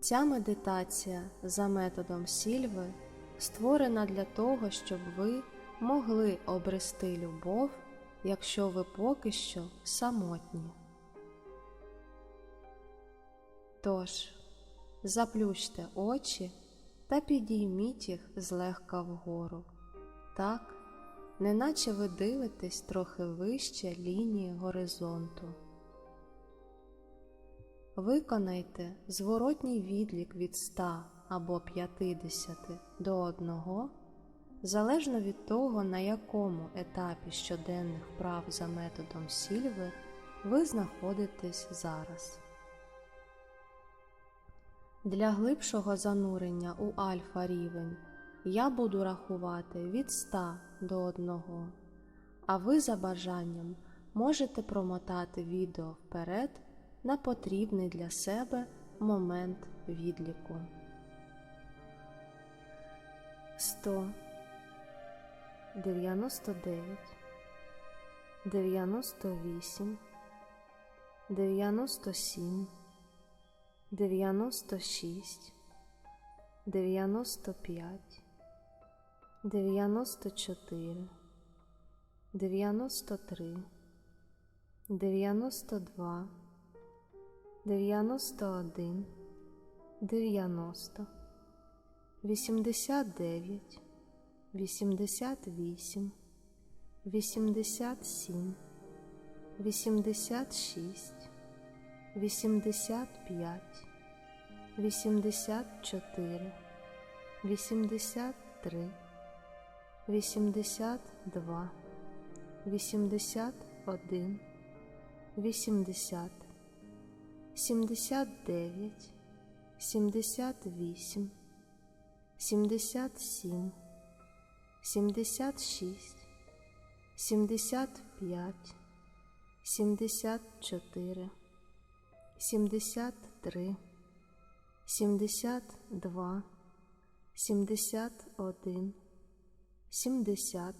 Ця медитація за методом сільви створена для того, щоб ви могли обрести любов, якщо ви поки що самотні. Тож, заплющте очі та підійміть їх злегка вгору, так, неначе ви дивитесь трохи вище лінії горизонту. Виконайте зворотній відлік від 100 або 50 до 1, залежно від того, на якому етапі щоденних вправ за методом сільви ви знаходитесь зараз. Для глибшого занурення у альфа рівень я буду рахувати від 100 до 1, а ви за бажанням можете промотати відео вперед на потрібний для себе момент відліку. 100 99 98 97 96 95 94 93 92 91 90 89 88 87 86 85 84 83 82 81 80 79 78 77 76 75 74 73 72 71 70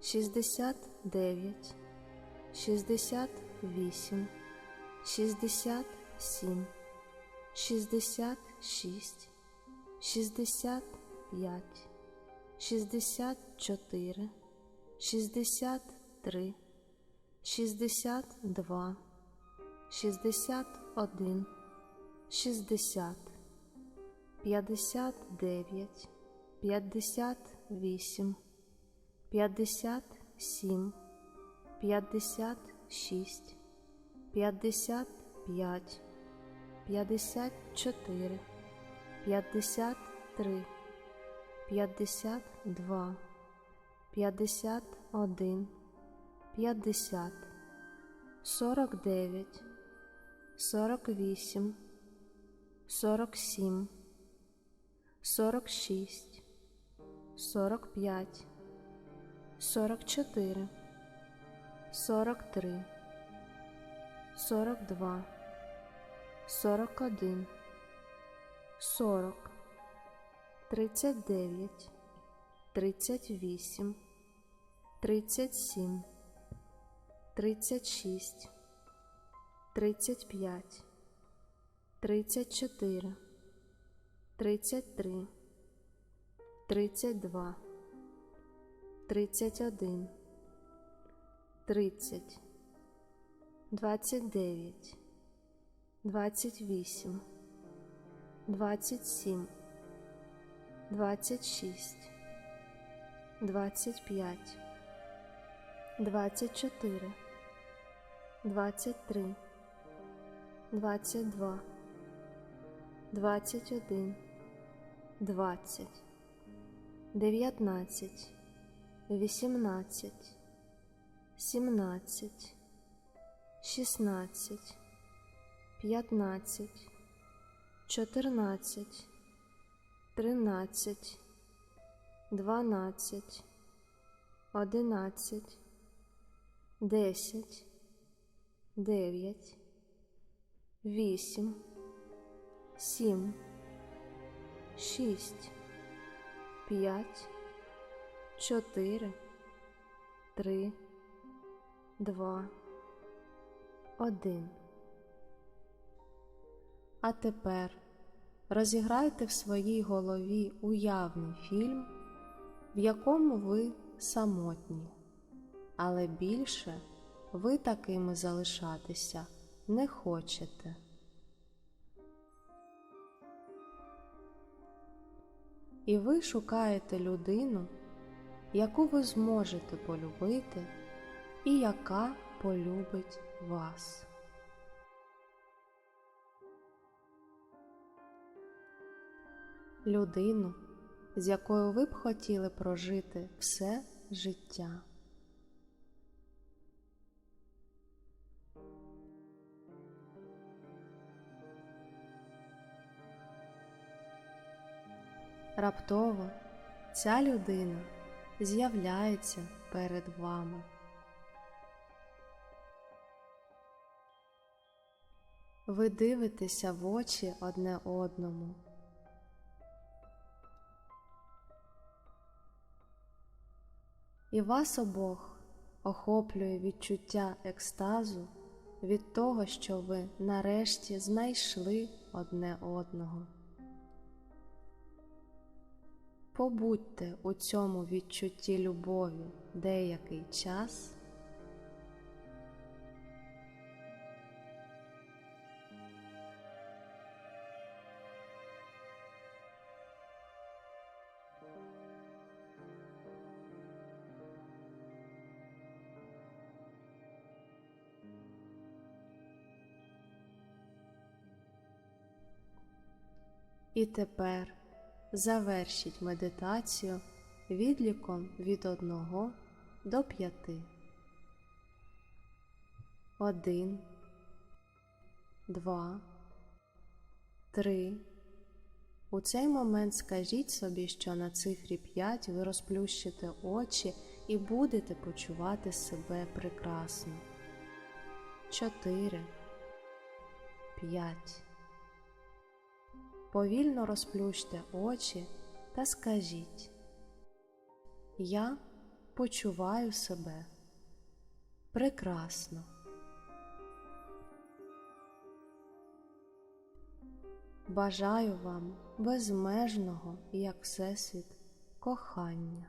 69 68 Шістдесят сім, шістдесят шість, шістдесят п'ять, шістдесят чотири, шістдесят три, шістдесят два, один, шістдесят, п'ятдесят дев'ять, п'ятдесят вісім, п'ятдесят сім, п'ятдесят. 67 66 65 64 63 62 61 60 59 58 57 56 55 54 53 52 51 50 49 48 47 46 45 44 43 42 41 40 39 38 37 36 35 34 33 32 31 30 29 28 27 26 25 24 23 22 21 20 19 18 17 16 15 14 13 12 11 10 9 8 7 6 5 4 3 2 1 А тепер розіграйте в своїй голові уявний фільм, в якому ви самотні, але більше ви такими залишатися не хочете. І ви шукаєте людину, яку ви зможете полюбити і яка полюбить вас. Людину, з якою ви б хотіли прожити все життя. Раптово ця людина з'являється перед вами. Ви дивитеся в очі одне одному. І вас обох охоплює відчуття екстазу від того, що ви нарешті знайшли одне одного. Побудьте у цьому відчутті любові деякий час. І тепер завершіть медитацію відліком від 1 до 5. 1, 2, 3. У цей момент скажіть собі, що на цифрі 5 ви розплющите очі і будете почувати себе прекрасно. 4, 5. Повільно розплющте очі та скажіть Я почуваю себе прекрасно. Бажаю вам безмежного, як Всесвіт, кохання.